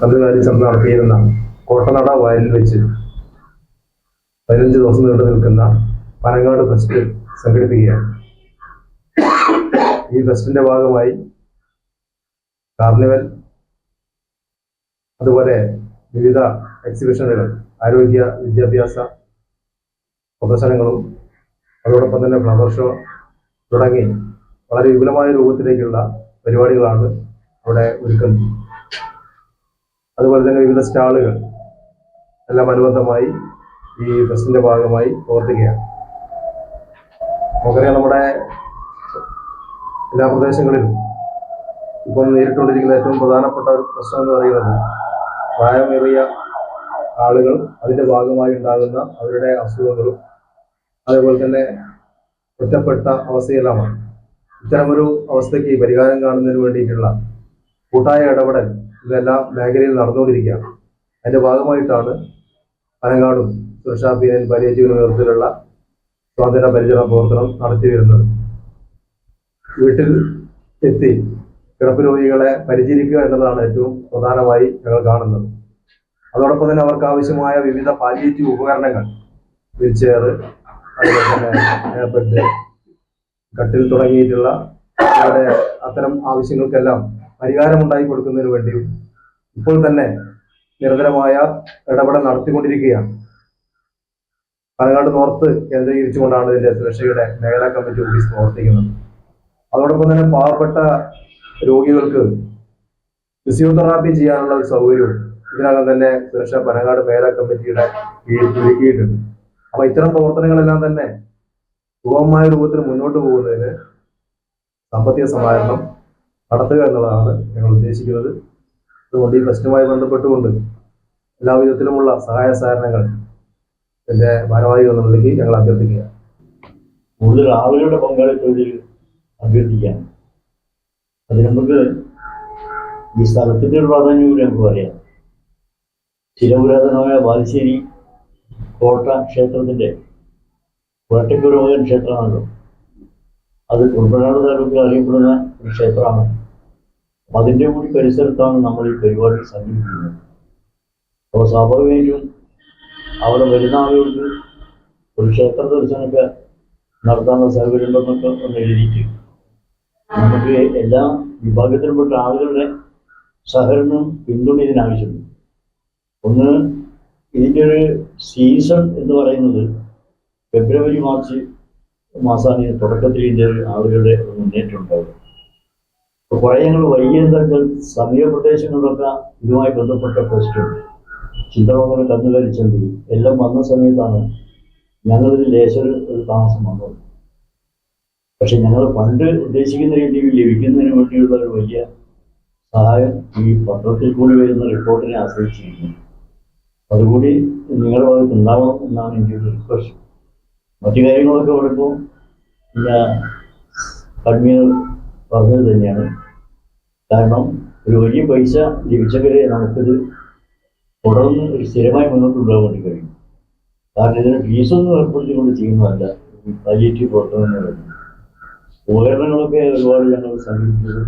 കന്നുകാലി ചന്ത നടത്തിയിരുന്ന കോട്ടനട വയലിൽ വെച്ച് പതിനഞ്ച് ദിവസം നീണ്ടു നിൽക്കുന്ന പനങ്ങാട് ഫെസ്റ്റ് സംഘടിപ്പിക്കുകയാണ്. ഈ ഫെസ്റ്റിന്റെ ഭാഗമായി കാർണിവൽ അതുപോലെ വിവിധ എക്സിബിഷനുകൾ ആരോഗ്യ വിദ്യാഭ്യാസ പ്രദർശനങ്ങളും അതോടൊപ്പം തന്നെ ഫ്ലവർ ഷോ തുടങ്ങി വളരെ വിപുലമായ രൂപത്തിലേക്കുള്ള പരിപാടികളാണ് അവിടെ ഒരുക്കുന്നത്. അതുപോലെ തന്നെ വിവിധ സ്റ്റാളുകൾ എല്ലാം അനുബന്ധമായി ഈ ഫെസ്റ്റിന്റെ ഭാഗമായി പ്രവർത്തിക്കുകയാണ്. നമുക്കറിയാം നമ്മുടെ എല്ലാ പ്രദേശങ്ങളിലും ഇപ്പം നേരിട്ടുകൊണ്ടിരിക്കുന്ന ഏറ്റവും പ്രധാനപ്പെട്ട ഒരു പ്രശ്നം എന്ന് പറയുന്നത് പ്രായമേറിയ ആളുകൾ അതിന്റെ ഭാഗമായി ഉണ്ടാകുന്ന അവരുടെ അസുഖങ്ങളും അതേപോലെ തന്നെ ഒറ്റപ്പെട്ട അവസ്ഥയെല്ലാമാണ്. ഇത്തരമൊരു അവസ്ഥയ്ക്ക് പരിഹാരം കാണുന്നതിന് വേണ്ടിയിട്ടുള്ള കൂട്ടായ ഇടപെടൽ ഇതെല്ലാം മേഖലയിൽ നടന്നുകൊണ്ടിരിക്കുകയാണ്. അതിന്റെ ഭാഗമായിട്ടാണ് പനങ്ങാടും സുരക്ഷാ പീനൻ പാലിയേറ്റീവിന് നേതൃത്വത്തിലുള്ള സ്വാതന്ത്ര്യ പരിചരണ പ്രവർത്തനം നടത്തി വരുന്നത്. വീട്ടിൽ എത്തി കിടപ്പ് രോഗികളെ പരിചരിക്കുക എന്നതാണ് ഏറ്റവും പ്രധാനമായി ഞങ്ങൾ കാണുന്നത്. അതോടൊപ്പം തന്നെ അവർക്ക് ആവശ്യമായ വിവിധ പാലിയേറ്റീവ് ഉപകരണങ്ങൾ വീൽചെയർ അതുപോലെ തന്നെ കട്ടിൽ തുടങ്ങിയിട്ടുള്ള അവരുടെ അത്തരം ആവശ്യങ്ങൾക്കെല്ലാം പരിഹാരമുണ്ടായി കൊടുക്കുന്നതിന് വേണ്ടിയും ഇപ്പോൾ തന്നെ നിരന്തരമായ ഇടപെടൽ നടത്തിക്കൊണ്ടിരിക്കുകയാണ്. പാലക്കാട് നോർത്ത് കേന്ദ്രീകരിച്ചുകൊണ്ടാണ് ഇതിന്റെ സുരക്ഷയുടെ മേഖലാ കമ്മിറ്റി ഓഫീസ് പ്രവർത്തിക്കുന്നത്. അതോടൊപ്പം തന്നെ പാവപ്പെട്ട രോഗികൾക്ക് ഫിസിയോതെറാപ്പി ചെയ്യാനുള്ള ഒരു സൗകര്യവും ഇതിനകം തന്നെ സുരക്ഷ പനങ്ങാട് മേഖലാ കമ്മിറ്റിയുടെ കീഴിൽ ഒരുക്കിയിട്ടുണ്ട്. അപ്പൊ ഇത്തരം പ്രവർത്തനങ്ങളെല്ലാം തന്നെ സുഗമമായ രൂപത്തിൽ മുന്നോട്ട് പോകുന്നതിന് സാമ്പത്തിക സമാഹരണം നടത്തുക എന്നുള്ളതാണ് ഞങ്ങൾ ഉദ്ദേശിക്കുന്നത്. അതുകൊണ്ട് ഈ പ്രശ്നവുമായി ബന്ധപ്പെട്ടുകൊണ്ട് എല്ലാവിധത്തിലുമുള്ള സഹായ സഹകരണങ്ങൾ എന്റെ ഭാരവാഹികൾ എന്നുള്ളതിലേക്ക് ഞങ്ങൾ അഭ്യർത്ഥിക്കുക കൂടുതൽ ആളുകളുടെ പങ്കാളിത്തത്തിൽ അഭ്യർത്ഥിക്കാം. അത് നമുക്ക് ഈ സ്ഥലത്തിന്റെ ഒരു പ്രാധാന്യം കൂടി നമുക്ക് പറയാം. ചിരപുരാതനമായ ബാലുശ്ശേരി കോട്ട ക്ഷേത്രത്തിന്റെ വേട്ടയ്ക്കൊരു മകൻ ക്ഷേത്രമാണല്ലോ. അത് കുറുമ്പനാട് താലൂക്കിൽ അറിയപ്പെടുന്ന ഒരു ക്ഷേത്രമാണ്. അതിന്റെ കൂടി പരിസരത്താണ് നമ്മൾ ഈ പരിപാടി സംഘടിപ്പിക്കുന്നത്. അപ്പോൾ സ്വാഭാവികമായിട്ടും അവിടെ വരുന്ന ആളുകൾക്ക് ഒരു ക്ഷേത്ര ദർശനമൊക്കെ നടത്താനുള്ള സൗകര്യം ഉണ്ടെന്നൊക്കെ ഒന്ന് എഴുതിയിട്ട് നമുക്ക് എല്ലാ വിഭാഗത്തിൽപ്പെട്ട ആളുകളുടെ സഹകരണവും പിന്തുണ ഇതിനാവശ്യമുണ്ട് ഒന്ന് ഇതിന്റെ ഒരു സീസൺ എന്ന് പറയുന്നത് ഫെബ്രുവരി മാർച്ച് മാസമാണ് തുടക്കത്തിൽ ഇതിന്റെ ആളുകളുടെ മുന്നേറ്റം ഉണ്ടാവുക. അപ്പോൾ കുറേ ഞങ്ങൾ വൈകിയെന്താ വെച്ചാൽ സമീപപ്രദേശങ്ങളിലൊക്കെ ഇതുമായി ബന്ധപ്പെട്ട പോസ്റ്റുകൾ ചിന്തളങ്ങൾ കന്നുകാലിച്ചന്തി എല്ലാം വന്ന സമയത്താണ് ഞങ്ങളിത് ലേശർ ഒരു താമസം വന്നത്. പക്ഷെ ഞങ്ങൾ പണ്ട് ഉദ്ദേശിക്കുന്ന രീതിയിൽ ലഭിക്കുന്നതിന് വേണ്ടിയുള്ള ഒരു വലിയ സഹായം ഈ പത്രത്തിൽ കൂടി വരുന്ന റിപ്പോർട്ടിനെ ആശ്രയിച്ചിരിക്കുന്നു. അതുകൂടി നിങ്ങളുടെ ഭാഗത്ത് ഉണ്ടാവണം എന്നാണ് എന്റെ ഒരു റിക്വസ്റ്റ് മറ്റു കാര്യങ്ങളൊക്കെ അവിടെ ഇപ്പോൾ കൺവീനർ പറഞ്ഞത് തന്നെയാണ്. കാരണം ഒരു വലിയ പൈസ ലഭിച്ചവരെ നമുക്കിത് തുടർന്ന് ഒരു സ്ഥിരമായി മുന്നോട്ട് കൊണ്ടുപോകാൻ കഴിയും. കാരണം ഇതിന് ഫീസൊന്നും ഏർപ്പെടുത്തിക്കൊണ്ട് ചെയ്യുന്നതല്ല. പാലിയേറ്റീവ് പ്രവർത്തനം എന്ന് പറയുന്നത്. ഉപകരണങ്ങളൊക്കെ ഒരുപാട് ഞങ്ങൾ സംഘടിപ്പിച്ചത്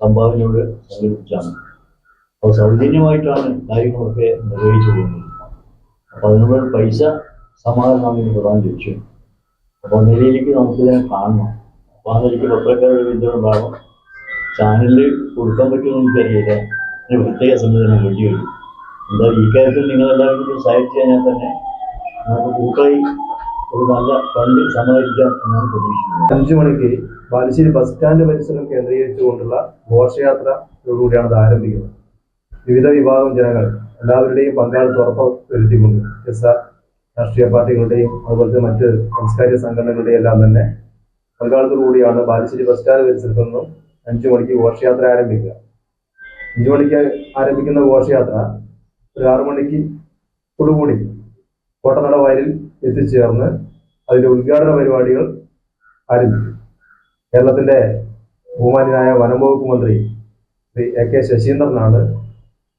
സംഭാവനയോട് സംഘടിപ്പിച്ചാണ്. അപ്പോൾ സൗജന്യമായിട്ടാണ് കാര്യങ്ങളൊക്കെ നിർവഹിച്ചു പോകുന്നത്. അപ്പോൾ അതിനുള്ള പൈസ സമാധാനം എന്ന് പ്രധാനം ലക്ഷ്യം. അപ്പോൾ നിലയിലേക്ക് നമുക്കിതിനെ കാണണം. അപ്പോൾ ആ നിലയ്ക്ക് പത്രക്കാരുടെ വിദ്യ ഉണ്ടാവണം ചാനലിൽ കൊടുക്കാൻ പറ്റുമെന്ന് എനിക്കറിയില്ല. ഇതിന് പ്രത്യേക സംവിധാനം വേണ്ടി വരും എന്താ ഈ കാര്യത്തിൽ നിങ്ങളെല്ലാവരും കൂടി സഹായിച്ചു കഴിഞ്ഞാൽ തന്നെ നമുക്ക് കൂട്ടായി ഒരു നല്ല ഫണ്ട് സമാഹരിക്കാം എന്നാണ് പ്രതീക്ഷിക്കുന്നത്. അഞ്ചു മണിക്ക് ബാലുശ്ശേരി ബസ് സ്റ്റാൻഡ് പരിസരം കേന്ദ്രീകരിച്ചുകൊണ്ടുള്ള ഘോഷയാത്രയോടുകൂടിയാണ് ഇത് ആരംഭിക്കുന്നത്. വിവിധ വിഭാഗം ജനങ്ങൾ എല്ലാവരുടെയും പങ്കാളിത്തം ഉറപ്പ് വരുത്തിക്കൊണ്ട് ആർ രാഷ്ട്രീയ പാർട്ടികളുടെയും അതുപോലെ തന്നെ മറ്റ് സാംസ്കാരിക സംഘടനകളുടെയും എല്ലാം തന്നെ പങ്കാളിത്തോടുകൂടിയാണ് ബാലുശ്ശേരി ബസ് സ്റ്റാൻഡ് പരിസരത്തു നിന്നും അഞ്ചു മണിക്ക് ഘോഷയാത്ര ആരംഭിക്കുക. അഞ്ചു മണിക്ക് ആരംഭിക്കുന്ന ഘോഷയാത്ര ഒരു ആറു മണിക്ക് കൊടുകൂടി കോട്ടനട വയലിൽ എത്തിച്ചേർന്ന് അതിന്റെ ഉദ്ഘാടന പരിപാടികൾ ആരംഭിക്കും. കേരളത്തിന്റെ ബഹുമാനായ വനം വകുപ്പ് മന്ത്രി ശ്രീ എ കെ ശശീന്ദ്രനാണ്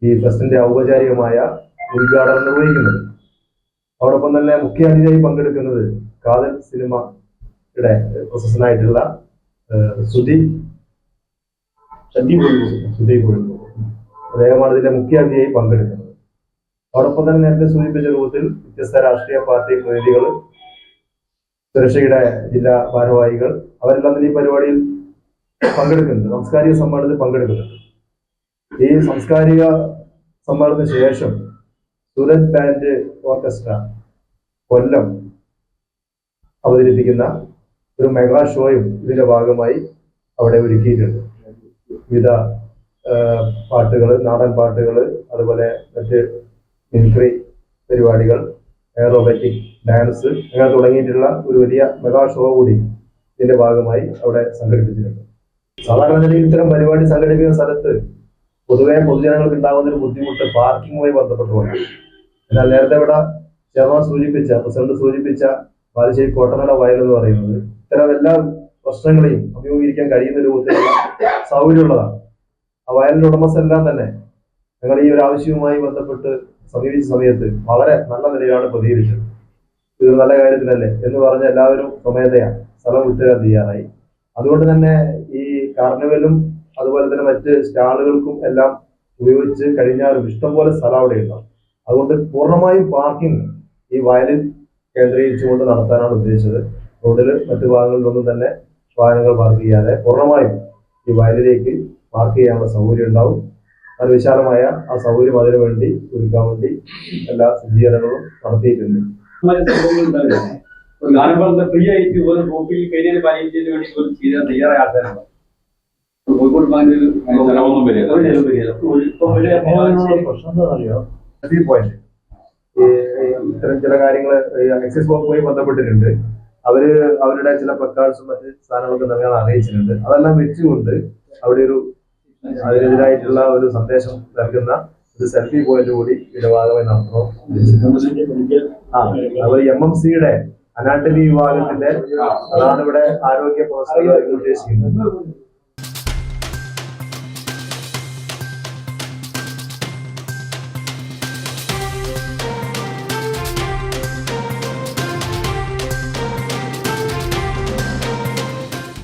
ഈ ബസിന്റെ ഔപചാരികമായ ഉദ്ഘാടനം നിർവഹിക്കുന്നത്. അതോടൊപ്പം തന്നെ മുഖ്യ അതിഥിയായി പങ്കെടുക്കുന്നത് കാതൽ സിനിമയുടെ പ്രൊസസ്സനായിട്ടുള്ള സുധി അദ്ദേഹമാണ് ഇതിന്റെ മുഖ്യാതിഥിയായി പങ്കെടുക്കുന്നത്. അതോടൊപ്പം തന്നെ നേരത്തെ സൂചിപ്പിച്ച രൂപത്തിൽ വ്യത്യസ്ത രാഷ്ട്രീയ പാർട്ടി പ്രതിനിധികൾ സുരക്ഷയുടെ ജില്ലാ ഭാരവാഹികൾ അവരെല്ലാം തന്നെ ഈ പരിപാടിയിൽ പങ്കെടുക്കുന്നുണ്ട്. സാംസ്കാരിക സമ്മേളനത്തിൽ പങ്കെടുക്കുന്നുണ്ട്. ഈ സാംസ്കാരിക സമ്മേളനത്തിന് ശേഷം സൂരജ് ബാൻഡ് ഓർക്കസ്ട്ര കൊല്ലം അവതരിപ്പിക്കുന്ന ഒരു മെഗാ ഷോയും ഇതിന്റെ ഭാഗമായി അവിടെ ഒരുക്കിയിട്ടുണ്ട്. വിവിധ പാട്ടുകൾ നാടൻ പാട്ടുകൾ അതുപോലെ മറ്റ് മിമിക്രി പരിപാടികൾ എയറോബറ്റിക് ഡാൻസ് അങ്ങനെ തുടങ്ങിയിട്ടുള്ള ഒരു വലിയ മെഗാ ഷോ കൂടി ഇതിന്റെ ഭാഗമായി അവിടെ സംഘടിപ്പിച്ചിട്ടുണ്ട്. സാധാരണ നിലയിൽ ഇത്തരം പരിപാടി സംഘടിപ്പിക്കുന്ന സ്ഥലത്ത് പൊതുവെ പൊതുജനങ്ങൾക്ക് ഉണ്ടാകുന്ന ഒരു ബുദ്ധിമുട്ട് പാർക്കിങ്ങുമായി ബന്ധപ്പെട്ടുകൊണ്ടാണ്. എന്നാൽ നേരത്തെ ഇവിടെ ചെയർമാൻ സൂചിപ്പിച്ച പ്രസിഡന്റ് സൂചിപ്പിച്ച ബാലുശ്ശേരി കോട്ടമല വയൽ എന്ന് പറയുന്നത് ഇത്തരം എല്ലാ പ്രശ്നങ്ങളെയും അഭിമുഖീകരിക്കാൻ കഴിയുന്ന രൂപത്തിലുള്ള സൗകര്യമുള്ളതാണ്. ആ വയലിന്റെ ഉടമസ്ഥരെല്ലാം തന്നെ ഞങ്ങൾ ഈ ഒരു ആവശ്യവുമായി ബന്ധപ്പെട്ട് സമീപിച്ച സമയത്ത് വളരെ നല്ല നിലയിലാണ് പ്രതികരിച്ചത്. ഇത് നല്ല കാര്യത്തിലല്ലേ എന്ന് പറഞ്ഞ എല്ലാവരും സ്വമേധയാ സ്ഥലം വിട്ടുതരാൻ തയ്യാറായി. അതുകൊണ്ട് തന്നെ ഈ കാർണിവലും അതുപോലെ തന്നെ മറ്റ് സ്റ്റാളുകൾക്കും എല്ലാം ഉപയോഗിച്ച് കഴിഞ്ഞാലും ഇഷ്ടംപോലെ സ്ഥലം അവിടെ ഉണ്ടാവും അതുകൊണ്ട് പൂർണമായും പാർക്കിംഗ് ഈ വയലിൽ കേന്ദ്രീകരിച്ചുകൊണ്ട് നടത്താനാണ് ഉദ്ദേശിച്ചത്. റോഡിൽ മറ്റു ഭാഗങ്ങളിലൊന്നും തന്നെ വാഹനങ്ങൾ പാർക്ക് ചെയ്യാതെ പൂർണമായും ഈ വയലിലേക്ക് പാർക്ക് ചെയ്യാനുള്ള സൗകര്യം ഉണ്ടാവും. അത് വിശാലമായ ആ സൗകര്യം അതിനു വേണ്ടി ഒരുക്കാൻ വേണ്ടി എല്ലാ സജ്ജീകരണങ്ങളും നടത്തിയിട്ടുണ്ട്. ഫ്രീ ആയിട്ട് ഒരു കരിയർ പാലിക്കുന്നതിന് വേണ്ടി ചെയ്യാൻ തയ്യാറായ കോഴിക്കോട് പ്രശ്നം ഇത്തരം ചില കാര്യങ്ങൾ എക്സൈസ് വകുപ്പുമായി ബന്ധപ്പെട്ടിട്ടുണ്ട്. അവർ അവരുടെ ചില പ്ലക്കാർഡ്സും മറ്റ് സാധനങ്ങളൊക്കെ നൽകാൻ അറിയിച്ചിട്ടുണ്ട്. അതെല്ലാം വെച്ചുകൊണ്ട് അവിടെ ഒരു അതിനെതിരായിട്ടുള്ള ഒരു സന്ദേശം നൽകുന്ന ഒരു സെൽഫി പോയിന്റ് കൂടി ഭാഗമായി നടത്തണം. ആ അതുപോലെ എം എം സിയുടെ അനാട്ടമി വിഭാഗത്തിന്റെ അതാണ് ഇവിടെ ആരോഗ്യ പ്രൊഫസർ ഉദ്ദേശിക്കുന്നത്.